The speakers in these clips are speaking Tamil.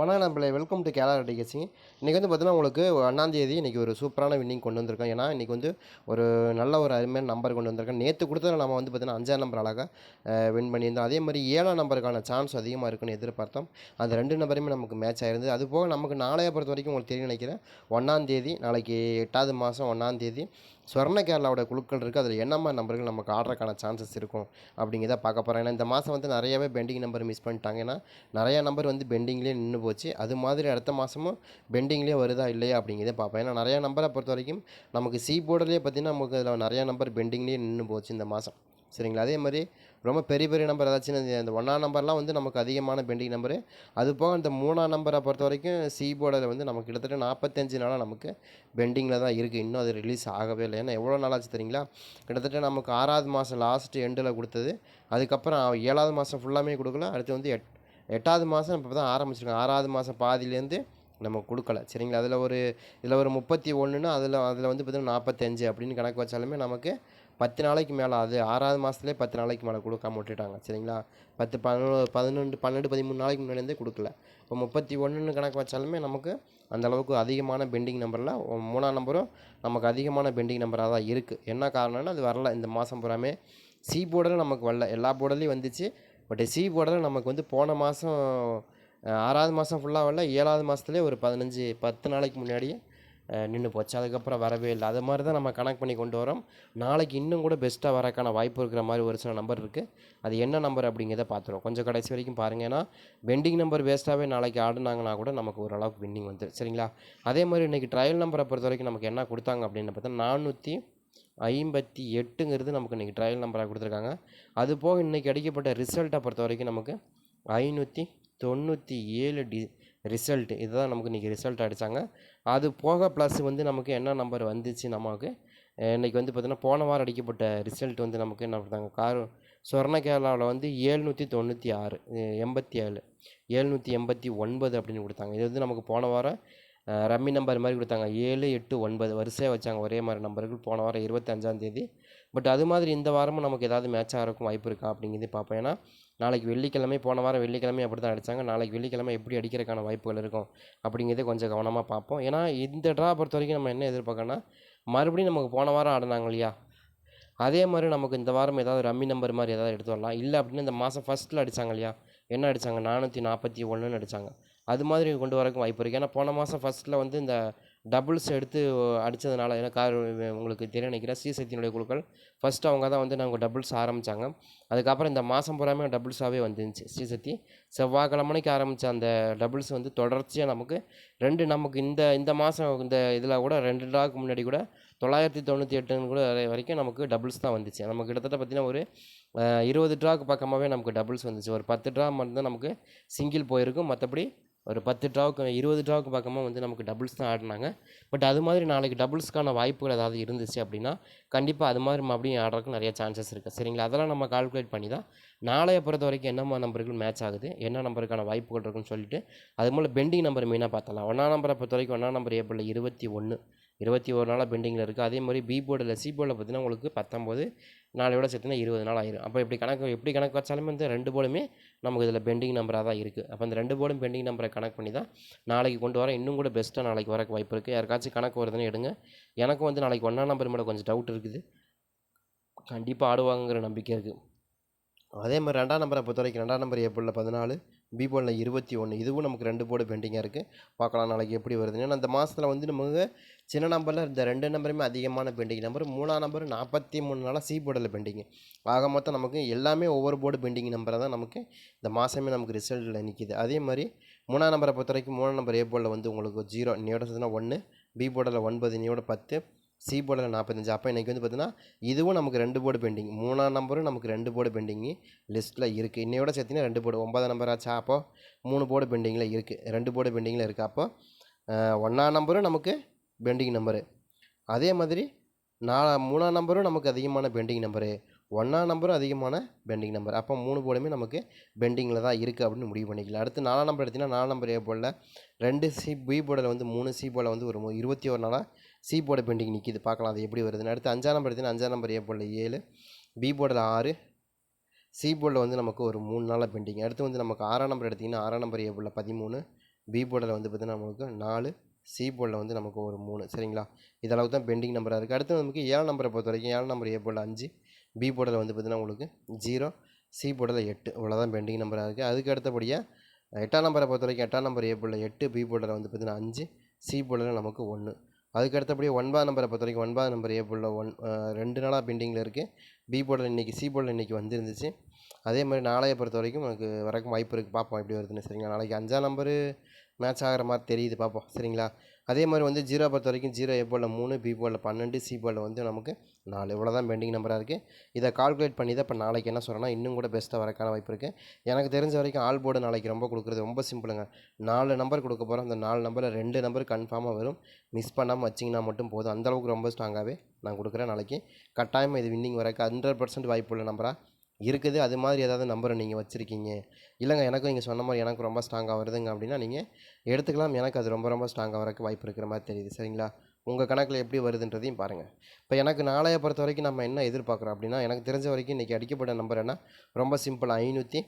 வணக்கம் நம்மளே வெல்கம் டு கேலா கேசிங் இன்றைக்கி வந்து பார்த்தீங்கன்னா உங்களுக்கு ஒன்றாந்தேதி இன்றைக்கி ஒரு சூப்பரான வின்னிங் கொண்டு வந்திருக்கோம். ஏன்னா இன்றைக்கி வந்து ஒரு நல்ல ஒரு அருமையான நம்பர் கொண்டு வந்திருக்கோம். நேற்று கொடுத்தது நம்ம வந்து பார்த்திங்கன்னா அஞ்சாம் நம்பர் அழகாக வின் பண்ணியிருந்தோம். அதே மாதிரி ஏழாம் நம்பருக்கான சான்ஸ் அதிகமாக இருக்குன்னு எதிர்பார்த்தோம். அந்த ரெண்டு நம்பருமே நமக்கு மேட்ச் ஆயிருந்தது. அது போக நமக்கு நாளைய பொறுத்த வரைக்கும் உங்களுக்கு தெரியும் நினைக்கிறேன். ஒன்றாந்தேதி நாளைக்கு எட்டாவது மாதம் ஒன்றாந்தேதி ஸ்வர்ண கேரளாவோட குழுக்கள் இருக்குது அதில் என்னம்மா நம்பர்கள் நமக்கு ஆடுறதுக்கான சான்சஸ் இருக்கும் அப்படிங்கிறத பார்க்க போகிறோம் ஏன்னா இந்த மாதம் வந்து நிறையவே பெண்டிங் நம்பர் மிஸ் பண்ணிட்டாங்க. ஏன்னா நிறையா நம்பர் வந்து பெண்டிங்லேயே நின்று போச்சு. அது மாதிரி அடுத்த மாதமும் பெண்டிங்லேயே வருதா இல்லையா அப்படிங்கிறத பார்ப்போம். ஏன்னா நிறையா நம்பரை பொறுத்த வரைக்கும் நமக்கு சி போர்டிலே பார்த்தீங்கன்னா நமக்கு அதில் நிறையா நம்பர் பெண்டிங்லேயே நின்று போச்சு இந்த மாதம் சரிங்களா? அதே மாதிரி ரொம்ப பெரிய பெரிய நம்பர் ஏதாச்சும் இந்த- ஒன்றாம் நம்பர்லாம் வந்து நமக்கு அதிகமான பெண்டிங் நம்பரு அது போக இந்த மூணாம் நம்பரை பொறுத்த வரைக்கும் சி போர்டில் வந்து நமக்கு கிட்டத்தட்ட நாற்பத்தஞ்சு நாளாக நமக்கு பெண்டிங்கில் தான் இருக்குது இன்னும் அது ரிலீஸ் ஆகவே இல்லை. ஏன்னா எவ்வளோ நாளாச்சு தெரியுங்களா? கிட்டத்தட்ட நமக்கு ஆறாவது மாதம் லாஸ்ட்டு எண்டில் கொடுத்தது. அதுக்கப்புறம் ஏழாவது மாதம் ஃபுல்லாமே கொடுக்கல. அடுத்து வந்து எட் எட்டாவது மாதம் இப்போ தான் ஆரம்பிச்சிருக்கோம் ஆறாவது மாதம் பாதியிலேருந்து நம்ம கொடுக்கல. சரிங்களா? அதில் ஒரு இதில் ஒரு முப்பத்தி ஒன்றுன்னா அதில் அதில் வந்து பார்த்திங்கன்னா நாற்பத்தஞ்சு அப்படின்னு கணக்கு வச்சாலுமே நமக்கு பத்து நாளைக்கு மேலே அது ஆறாவது மாதத்துலேயே பத்து நாளைக்கு மேலே கொடுக்காம விட்டுட்டாங்க. சரிங்களா? பத்து பதினொன்று பதினொன்று பன்னெண்டு பதிமூணு நாளைக்கு முன்னாடியிருந்தே கொடுக்கல. இப்போ முப்பத்தி ஒன்றுன்னு கணக்கு வச்சாலுமே நமக்கு அந்தளவுக்கு அதிகமான பெண்டிங் நம்பரில் மூணாம் நம்பரும் நமக்கு அதிகமான பெண்டிங் நம்பராக தான் இருக்குது என்ன காரணம்னா அது வரல. இந்த மாதம் பூராமே சி போர்டில் நமக்கு வரல. எல்லா போர்டிலையும் வந்துச்சு. பட் சி போர்டில் நமக்கு வந்து போன மாதம் ஆறாவது மாதம் ஃபுல்லாக வரல. ஏழாவது மாதத்துலேயே ஒரு பதினஞ்சு பத்து நாளைக்கு முன்னாடியே நின்று போச்சு. அதுக்கப்புறம் வரவே இல்லை. அது மாதிரி தான் நம்ம கனெக்ட் பண்ணி கொண்டு வரோம். நாளைக்கு இன்னும் கூட பெஸ்ட்டாக வரக்கான வாய்ப்பு இருக்கிற மாதிரி ஒரு சில நம்பர் இருக்குது அது என்ன நம்பர் அப்படிங்கிறத பார்த்துருவோம். கொஞ்சம் கடைசி வரைக்கும் பாருங்கள் ஏன்னா பெண்டிங் நம்பர் வேஸ்ட்டாகவே நாளைக்கு ஆடுனாங்கன்னா கூட நமக்கு ஓரளவுக்கு வின்னிங் வந்துடும் சரிங்களா? அதே மாதிரி இன்றைக்கி ட்ரையல் நம்பரை பொறுத்த வரைக்கும் நமக்கு என்ன கொடுத்தாங்க அப்படின்னு பார்த்தா நானூற்றி ஐம்பத்தி எட்டுங்கிறது நமக்கு இன்றைக்கி ட்ரையல் நம்பராக கொடுத்துருக்காங்க. அது போக இன்றைக்கி அடிக்கப்பட்ட ரிசல்ட்டை பொறுத்த வரைக்கும் நமக்கு ஐநூற்றி தொண்ணூற்றி ஏழு டி ரிசல்ட்டு இதுதான் நமக்கு இன்றைக்கி ரிசல்ட் அடித்தாங்க அது போக ப்ளஸ் வந்து நமக்கு என்ன நம்பர் வந்துச்சு நமக்கு? இன்றைக்கி வந்து பார்த்தீங்கன்னா போன வாரம் அடிக்கப்பட்ட ரிசல்ட் வந்து நமக்கு என்ன பண்ணாங்க கார் சொர்ண கேரளாவில் வந்து ஏழ்நூற்றி தொண்ணூற்றி ஆறு எண்பத்தி ஏழு ஏழ்நூற்றி எண்பத்தி ஒன்பது அப்படின்னு கொடுத்தாங்க. இது வந்து நமக்கு போன வாரம் ரம்மி நம்பர் மாதிரி கொடுத்தாங்க. ஏழு எட்டு ஒன்பது வரிசையாக வச்சாங்க. ஒரே மாதிரி நம்பர்கள் போன வாரம் இருபத்தஞ்சாம் தேதி. பட் அது மாதிரி இந்த வாரமும் நமக்கு ஏதாவது மேட்ச் ஆகிறக்கும் வாய்ப்பு இருக்கா அப்படிங்கிறது பார்ப்போம். ஏன்னா நாளைக்கு வெள்ளிக்கிழமை போன வாரம் வெள்ளிக்கிழமை அப்படி தான் அடித்தாங்க நாளைக்கு வெள்ளிக்கிழமை எப்படி அடிக்கிறதுக்கான வாய்ப்புகள் இருக்கும் அப்படிங்கிறத கொஞ்சம் கவனமாக பார்ப்போம். ஏன்னா இந்த ட்ரா பொறுத்த வரைக்கும் நம்ம என்ன எதிர்பார்க்கணும்னா மறுபடியும் நமக்கு போன வாரம் ஆடினாங்க இல்லையா? அதே மாதிரி நமக்கு இந்த வாரம் ஏதாவது ரம்மி நம்பர் மாதிரி ஏதாவது எடுத்து வரலாம். இல்லை அப்படின்னு இந்த மாதம் ஃபஸ்ட்டில் அடித்தாங்க இல்லையா? என்ன அடித்தாங்க நானூற்றி நாற்பத்தி ஒன்றுன்னு அடித்தாங்க அது மாதிரி கொண்டு வரக்கும் வாய்ப்பு இருக்குது ஏன்னா போன மாதம் ஃபஸ்ட்டில் வந்து இந்த டபுள்ஸ் எடுத்து அடித்ததுனால ஏன்னா கார் உங்களுக்கு தெரிய நினைக்கிறேன் ஸ்ரீசக்தியினுடைய குழுக்கள். ஃபஸ்ட்டு அவங்க தான் வந்து நாங்கள் டபுள்ஸ் ஆரம்பித்தாங்க அதுக்கப்புறம் இந்த மாதம் பூராமே டபுள்ஸாகவே வந்துருந்துச்சு ஸ்ரீசக்தி செவ்வாய்க்கிழமைக்கு ஆரம்பித்த அந்த டபுள்ஸ் வந்து தொடர்ச்சியாக நமக்கு ரெண்டு நமக்கு இந்த இந்த மாதம் இந்த இதில் கூட ரெண்டு ட்ராக்கு முன்னாடி கூட தொள்ளாயிரத்தி தொண்ணூற்றி எட்டுன்னு கூட வரை- வரைக்கும் நமக்கு டபுள்ஸ் தான் வந்துச்சு. நமக்கு கிட்டத்தட்ட பார்த்திங்கன்னா ஒரு இருபது ட்ராக்கு பக்கமாகவே நமக்கு டபுள்ஸ் வந்துச்சு. ஒரு பத்து ட்ரா மட்டும்தான் நமக்கு சிங்கிள் போயிருக்கும். மற்றபடி ஒரு பத்து ட்ராவுக்கு இருபது ட்ராவுக்கு பக்கமாக வந்து நமக்கு டபுள்ஸ் தான் ஆடினாங்க. பட் அது மாதிரி நாளைக்கு டபுள்ஸ்க்கான வாய்ப்புகள் ஏதாவது இருந்துச்சு அப்படின்னா கண்டிப்பாக அது மாதிரி மறுபடியும் ஆடுறதுக்கு நிறைய சான்சஸ் இருக்குது சரிங்களா? அதெல்லாம் நம்ம கால்குலேட் பண்ணி தான் நாளைய பொறுத்த வரைக்கும் என்னம்மா நம்பருக்கு மேட்ச் ஆகுது என்ன நம்பருக்கான வாய்ப்புகள் இருக்குன்னு சொல்லிட்டு அது மூலம் பெண்டிங் நம்பர் மெயினாக பார்த்தலாம் ஒன்றாம் நம்பரை பொறுத்த வரைக்கும் ஒன்றாம் நம்பர் ஏப்ரல் இருபத்தி ஒன்று இருபத்தி ஒரு நாளாக பெண்டிங்கில் இருக்குது அதே மாதிரி பி போர்டில் சி போர்டில் பார்த்தீங்கன்னா உங்களுக்கு பத்தொம்போது நாளையோட சேர்த்துனா இருபது நாள் ஆயிரும். அப்போ இப்படி கணக்கு எப்படி கணக்கு வச்சாலுமே வந்து ரெண்டு போலுமே நமக்கு இதில் பெண்டிங் நம்பராக தான் இருக்குது அப்போ அந்த ரெண்டு போலும் பெண்டிங் நம்பரை கணக்கு பண்ணி தான் நாளைக்கு கொண்டு வர. இன்னும் கூட பெஸ்ட்டாக நாளைக்கு வரக்கு வாய்ப்பு இருக்குது யாருக்காச்சும் கணக்கு வருதுன்னு எடுங்க. எனக்கும் வந்து நாளைக்கு ஒன்றாம் நம்பர் மேலே கொஞ்சம் டவுட் இருக்குது. கண்டிப்பாக ஆடுவாங்கங்கிற நம்பிக்கை இருக்குது அதே மாதிரி ரெண்டாம் நம்பரை பொறுத்த வரைக்கும் ரெண்டாம் நம்பர் ஏப்ரலில் பதினாலு பி போர்டில் இருபத்தி ஒன்று இதுவும் நமக்கு ரெண்டு போர்டு பெண்டிங்காக இருக்குது பார்க்கலாம் நாளைக்கு எப்படி வருதுன்னு. ஏன்னா அந்த மாதத்தில் வந்து நமக்கு சின்ன நம்பரில் இந்த ரெண்டு நம்பருமே அதிகமான பெண்டிங். நம்பர் மூணாம் நம்பர் நாற்பத்தி மூணு நாளாக சி போர்டில் பெண்டிங்கு ஆக மொத்தம் நமக்கு எல்லாமே ஒவ்வொரு போர்டு பெண்டிங் நம்பரை தான் நமக்கு இந்த மாதமே நமக்கு ரிசல்ட்டில் நிற்கிது அதே மாதிரி மூணாம் நம்பரை பொறுத்த வரைக்கும் மூணாம் நம்பர் ஏ போர்டில் வந்து உங்களுக்கு ஜீரோ நீயோட ஒன்று பி போர்டில் ஒன்பது நீயோட பத்து சி போர்டில் நாற்பத்தஞ்சு. அப்போ இன்றைக்கி வந்து பார்த்தீங்கன்னா இதுவும் நமக்கு ரெண்டு போர்டு பெண்டிங் மூணாம் நம்பரும் நமக்கு ரெண்டு போர்டு பெண்டிங்கு லிஸ்ட்டில் இருக்குது இன்னையோட சேர்த்திங்கன்னா ரெண்டு போர்டு ஒன்பதாம் நம்பர் ஆச்சா? அப்போ மூணு போர்டு பெண்டிங்கில் இருக்குது ரெண்டு போர்டு பெண்டிங்கில் இருக்குது அப்போ ஒன்றாம் நம்பரும் நமக்கு பெண்டிங் நம்பரு அதே மாதிரி நாலா மூணாம் நம்பரும் நமக்கு அதிகமான பெண்டிங் நம்பரு ஒன்றாம் நம்பரும் அதிகமான பெண்டிங் நம்பர் அப்போ மூணு போர்டுமே நமக்கு பெண்டிங்கில் தான் இருக்குது அப்படின்னு முடிவு பண்ணிக்கலாம். அடுத்து நாலாம் நம்பர் எடுத்திங்கன்னா நாலாம் நம்பர் ஏ போர்டில் ரெண்டு சி பி போர்டில் வந்து மூணு சி போர்டில் வந்து ஒரு இருபத்தி ஒரு நாளாக சி போர்டு பெண்டிங் நிற்கிது பார்க்கலாம் அது எப்படி வருதுன்னு அடுத்து அஞ்சாம் நம்பர் எடுத்திங்கன்னா அஞ்சாம் நம்பர் ஏ போர்டில் ஏழு பி போர்டில் ஆறு சி போர்டில் வந்து நமக்கு ஒரு மூணு நாளாக பெண்டிங் அடுத்து வந்து நமக்கு ஆறாம் நம்பர் எடுத்திங்கன்னா ஆறாம் நம்பர் ஏ போர்டில் பதிமூணு பி போர்டில் வந்து பார்த்திங்கன்னா நமக்கு நாலு சி போர்டில் வந்து நமக்கு ஒரு மூணு சரிங்களா இதளவுக்கு தான் பெண்டிங் நம்பராக இருக்குது அடுத்து நமக்கு ஏழு நம்பரை பொறுத்த வரைக்கும் ஏழாம் நம்பர் ஏ போர்டில் அஞ்சு பி போர்டில் வந்து பார்த்திங்கன்னா உங்களுக்கு ஜீரோ சி போர்டில் எட்டு இவ்வளோதான் பெண்டிங் நம்பராக இருக்குது அதுக்கு அடுத்தபடியாக எட்டாம் நம்பரை பொறுத்த வரைக்கும் எட்டாம் நம்பர் ஏ போர்டில் எட்டு பி போர்டில் வந்து பார்த்திங்கன்னா அஞ்சு சி போர்டில் நமக்கு ஒன்று அதுக்கு அடுத்தபடியே ஒன்பதாம் நம்பரை பொறுத்த வரைக்கும் ஒன்பதாம் நம்பர் ஏ போர்டில் ஒன் ரெண்டு நாளாக பெண்டிங்கில் இருக்குது பி போர்டில் இன்றைக்கி சி போர்டில் இன்றைக்கி வந்துருந்துச்சு. அதே மாதிரி நாளையை பொறுத்த வரைக்கும் எனக்கு வரக்கும் வாய்ப்பு இருக்குது பார்ப்போம் எப்படி வருதுன்னு. சரிங்களா? நாளைக்கு அஞ்சாம் நம்பரு மேட்ச் ஆகிற மாதிரி தெரியுது. பார்ப்போம் சரிங்களா? அதே மாதிரி வந்து ஜீரோ பொறுத்த வரைக்கும் ஜீரோ ஏ போலில் மூணு பி போலில் பன்னெண்டு சி போலில் வந்து நமக்கு நாலு. இவ்வளோ தான் பெண்டிங் நம்பராக இருக்குது இதை கால்குலேட் பண்ணி தான் இப்போ நாளைக்கு என்ன சொல்கிறேன்னா இன்னும் கூட பெஸ்ட்டாக வரக்கான வாய்ப்பு இருக்குது எனக்கு தெரிஞ்ச வரைக்கும் ஆல் போர்டு நாளைக்கு ரொம்ப கொடுக்குறது ரொம்ப சிம்பிளுங்க நாலு நம்பர் கொடுக்க போகிறோம் அந்த நாலு நம்பரில் ரெண்டு நம்பர் கன்ஃபார்மாக வரும். மிஸ் பண்ணாமல் வச்சிங்கன்னா மட்டும் போதும். அந்தளவுக்கு ரொம்ப ஸ்ட்ராங்காகவே நான் கொடுக்குறேன் நாளைக்கு. கட்டாயமாக இது வின்னிங் வரக்கு ஹண்ட்ரட் பர்சன்ட் வாய்ப்புள்ள நம்பராக இருக்குது. அது மாதிரி ஏதாவது நம்பரை நீங்கள் வச்சுருக்கீங்க? இல்லைங்க எனக்கும் நீங்கள் சொன்ன மாதிரி எனக்கு ரொம்ப ஸ்ட்ராங்காக வருதுங்க அப்படின்னா நீங்கள் எடுத்துக்கலாம். எனக்கு அது ரொம்ப ரொம்ப ஸ்ட்ராங்காக வரக்கு வாய்ப்பு இருக்கிற மாதிரி தெரியுது. சரிங்களா? உங்கள் கணக்கில் எப்படி வருதுன்றதையும் பாருங்கள் இப்போ எனக்கு நாளைய பொறுத்த வரைக்கும் நம்ம என்ன எதிர்பார்க்குறோம் அப்படின்னா எனக்கு தெரிஞ்ச வரைக்கும் இன்றைக்கி அடிக்கப்பட்ட நம்பர் என்ன? ரொம்ப சிம்பிள் ஐநூற்றி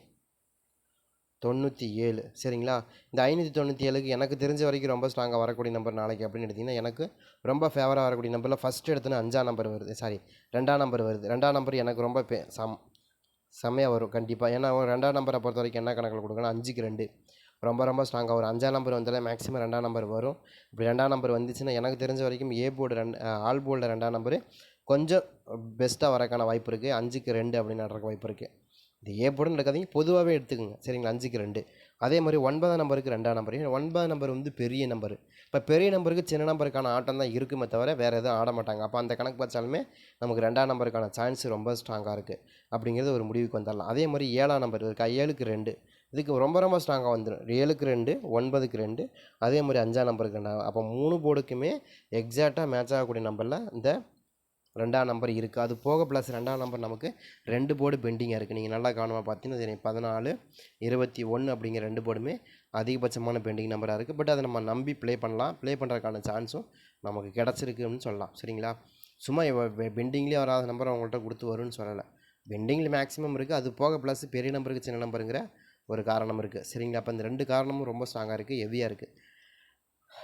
தொண்ணூற்றி ஏழு சரிங்களா? இந்த ஐநூற்றி தொண்ணூற்றி ஏழுக்கு எனக்கு தெரிஞ்ச வரைக்கும் ரொம்ப ஸ்ட்ராங்காக வரக்கூடிய நம்பர் நாளைக்கு அப்படின்னு எடுத்திங்கன்னா எனக்கு ரொம்ப ஃபேவராக வரக்கூடிய நம்பரில் ஃபஸ்ட்டு எடுத்தோன்னா அஞ்சாம் நம்பர் வருது. சாரி ரெண்டாம் நம்பர் வருது. ரெண்டாம் நம்பர் எனக்கு ரொம்ப பே சம் செம்மையாக வரும். கண்டிப்பாக ஏன்னா அவங்க ரெண்டாம் நம்பரை பொறுத்த வரைக்கும் என்ன கணக்கில் கொடுக்கணும் அஞ்சுக்கு ரெண்டு. ரொம்ப ரொம்ப ஸ்ட்ராங்காக வரும். அஞ்சாம் நம்பர் வந்தாலே மேக்ஸிமம் ரெண்டாம் நம்பர் வரும். இப்படி ரெண்டாம் நம்பர் வந்துச்சுன்னா எனக்கு தெரிஞ்ச வரைக்கும் ஏ போர்டு ரெண்டு ஆல் போர்டில் ரெண்டாம் நம்பர் கொஞ்சம் பெஸ்ட்டாக வரக்கான வாய்ப்பு இருக்குது அஞ்சுக்கு ரெண்டு அப்படின்னு நடக்க வாய்ப்பு இருக்குது இது ஏ போர்டுன்னு எடுக்காதீங்க. பொதுவாகவே எடுத்துக்கோங்க. சரிங்களா? அஞ்சுக்கு ரெண்டு. அதே மாதிரி ஒன்பதாம் நம்பருக்கு ரெண்டாம் நம்பர். ஒன்பதாம் நம்பர் வந்து பெரிய நம்பர். இப்போ பெரிய நம்பருக்கு சின்ன நம்பருக்கான ஆட்டம் தான் இருக்குமே தவிர வேறு எதுவும் ஆட மாட்டாங்க. அப்போ அந்த கணக்கு பார்த்தாலுமே நமக்கு ரெண்டாம் நம்பருக்கான சான்ஸ் ரொம்ப ஸ்ட்ராங்காக இருக்குது அப்படிங்கிறது ஒரு முடிவுக்கு வந்துடலாம். அதே மாதிரி ஏழாம் நம்பர் இருக்கா. ஏழுக்கு ரெண்டு. இதுக்கு ரொம்ப ரொம்ப ஸ்ட்ராங்காக வந்துடும் ஏழுக்கு ரெண்டு ஒன்பதுக்கு ரெண்டு. அதே மாதிரி அஞ்சாம் நம்பருக்கு ரெண்டாம். அப்போ மூணு போர்டுக்குமே எக்ஸாக்டாக மேட்ச் ஆகக்கூடிய நம்பரில் இந்த ரெண்டாம் நம்பர் இருக்குது அது போக ப்ளஸ் ரெண்டாம் நம்பர் நமக்கு ரெண்டு போர்டு பெண்டிங்காக இருக்குது நீங்கள் நல்லா கவனமாக பார்த்தீங்கன்னா பதினாலு இருபத்தி ஒன்று அப்படிங்கிற ரெண்டு போர்டுமே அதிகபட்சமான பெண்டிங் நம்பராக இருக்குது பட் அதை நம்ம நம்பி ப்ளே பண்ணலாம். ப்ளே பண்ணுறதுக்கான சான்ஸும் நமக்கு கிடச்சிருக்குன்னு சொல்லலாம். சரிங்களா? சும்மா பெண்டிங்லேயே வராத நம்பர் அவங்கள்ட்ட கொடுத்து வரும்னு சொல்லலை. பெண்டிங்கில் மேக்ஸிமம் இருக்குது அது போக ப்ளஸ் பெரிய நம்பருக்கு சின்ன நம்பருங்கிற ஒரு காரணம் இருக்குது சரிங்களா? அப்போ இந்த ரெண்டு காரணமும் ரொம்ப ஸ்ட்ராங்காக இருக்குது ஹெவியாக இருக்குது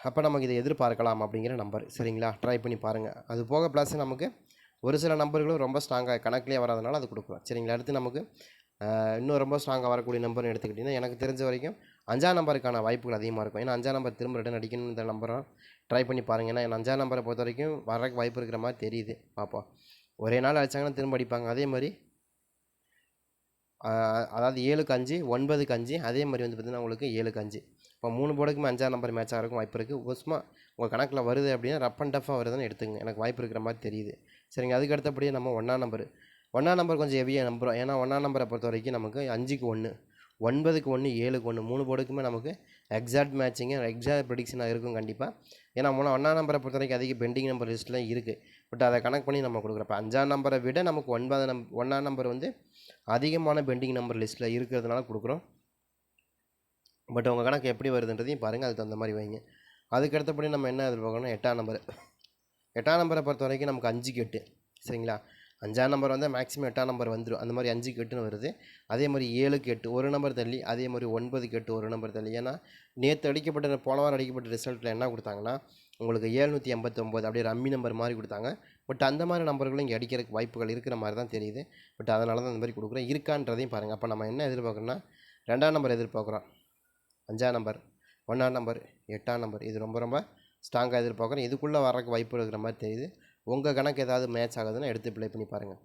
அப்போ நமக்கு இதை எதிர்பார்க்கலாம் அப்படிங்கிற நம்பர். சரிங்களா? ட்ரை பண்ணி பாருங்கள் அது போக ப்ளஸ் நமக்கு ஒரு சில நம்பர்களும் ரொம்ப ஸ்ட்ராங்காக கணக்கிலே வராதனால அது கொடுக்குறோம் சரிங்களா? அடுத்து நமக்கு இன்னும் ரொம்ப ஸ்ட்ராங்காக வரக்கூடிய நம்பர்னு எடுத்துக்கிட்டிங்கன்னா எனக்கு தெரிஞ்ச வரைக்கும் அஞ்சாம் நம்பருக்கான வாய்ப்புகள் அதிகமாக இருக்கும். ஏன்னா அஞ்சாம் நம்பர் திரும்ப ரிட்டன் அடிக்கணும் இந்த நம்பரை ட்ரை பண்ணி பாருங்கள் ஏன்னா அஞ்சாம் நம்பரை பொறுத்த வரைக்கும் வரக்கு வாய்ப்பு இருக்கிற மாதிரி தெரியுது. பார்ப்போம். ஒரே நாள் அடித்தாங்கன்னா திரும்ப அடிப்பாங்க. அதே மாதிரி அதாவது ஏழுக்கு அஞ்சு ஒன்பதுக்கு அஞ்சு அதே மாதிரி வந்து பார்த்திங்கன்னா உங்களுக்கு ஏழுக்கு அஞ்சு. இப்போ மூணு போர்டுக்குமே அஞ்சாறு நம்பர் மேட்ச் ஆகிறக்கும் வாய்ப்பு இருக்குது சும்மா உங்கள் கணக்கில் வருது அப்படின்னா ரப் அண்ட் டஃபாக வருதுன்னு எடுத்துங்க எனக்கு வாய்ப்பு இருக்கிற மாதிரி தெரியுது. சரிங்க அதுக்கு அடுத்தபடியே நம்ம ஒன்றாம் நம்பர் ஒன்றாம் நம்பர் கொஞ்சம் ஹெவியாக நம்புகிறோம் ஏன்னா ஒன்றாம் நம்பரை பொறுத்த வரைக்கும் நமக்கு அஞ்சுக்கு ஒன்று ஒன்பதுக்கு ஒன்று ஏழுக்கு ஒன்று மூணு போர்டுக்குமே நமக்கு எக்ஸாக்ட் மேட்சிங்கு எக்ஸாக்ட் ப்ரெடிக்ஷனாக இருக்கும் கண்டிப்பாக ஏன்னா மூணு ஒன்றாம் நம்பரை பொறுத்த வரைக்கும் அதிக பெண்டிங் நம்பர் லிஸ்ட்டில் இருக்குது பட் அதை கனெக்ட் பண்ணி நம்ம கொடுக்குறப்ப அஞ்சாம் நம்பரை விட நமக்கு ஒன்பது நம் ஒன்றாம் நம்பர் வந்து அதிகமான பெண்டிங் நம்பர் லிஸ்ட்டில் இருக்கிறதுனால கொடுக்குறோம். பட் உங்கள் கணக்கு எப்படி வருதுன்றதையும் பாருங்கள் அதுக்கு தகுந்த மாதிரி வைங்க. அதுக்கு அடுத்தபடி நம்ம என்ன எதிர்பார்க்கணும் எட்டாம் நம்பர் எட்டாம் நம்பரை பொறுத்த வரைக்கும் நமக்கு அஞ்சுக்கு எட்டு சரிங்களா? அஞ்சாம் நம்பர் வந்து மேக்ஸிமம் எட்டாம் நம்பர் வந்துடும் அந்த மாதிரி அஞ்சுக்கு எட்டுன்னு வருது. அதே மாதிரி ஏழுக்கு எட்டு ஒரு நம்பர் தள்ளி அதே மாதிரி ஒன்பதுக்கு எட்டு ஒரு நம்பர் தள்ளி. ஏன்னா நேற்று அடிக்கப்பட்ட போன வாரம் அடிக்கப்பட்ட ரிசல்ட்டில் என்ன கொடுத்தாங்கன்னா உங்களுக்கு ஏழ்நூற்றி எண்பத்தொம்போது அப்படியே ரம்மி நம்பர் மாதிரி கொடுத்தாங்க. பட் அந்த மாதிரி நம்பர்களும் இங்கே அடிக்கிறதுக்கு வாய்ப்புகள் இருக்கிற மாதிரி தான் தெரியுது. பட் அதனால தான் அந்த மாதிரி கொடுக்குறோம். இருக்கான்றதையும் பாருங்கள் அப்போ நம்ம என்ன எதிர்பார்க்குறோன்னா ரெண்டாம் நம்பர் எதிர்பார்க்குறோம். அஞ்சாம் நம்பர் ஒன்றாம் நம்பர் எட்டாம் நம்பர். இது ரொம்ப ரொம்ப ஸ்ட்ராங்காக எதிர்பார்க்குறோம் இதுக்குள்ளே வரக்கு வாய்ப்பு இருக்கிற மாதிரி தெரியுது. உங்கள் கணக்கு ஏதாவது மேட்ச் ஆகுதுன்னா எடுத்து ப்ளே பண்ணி பாருங்கள்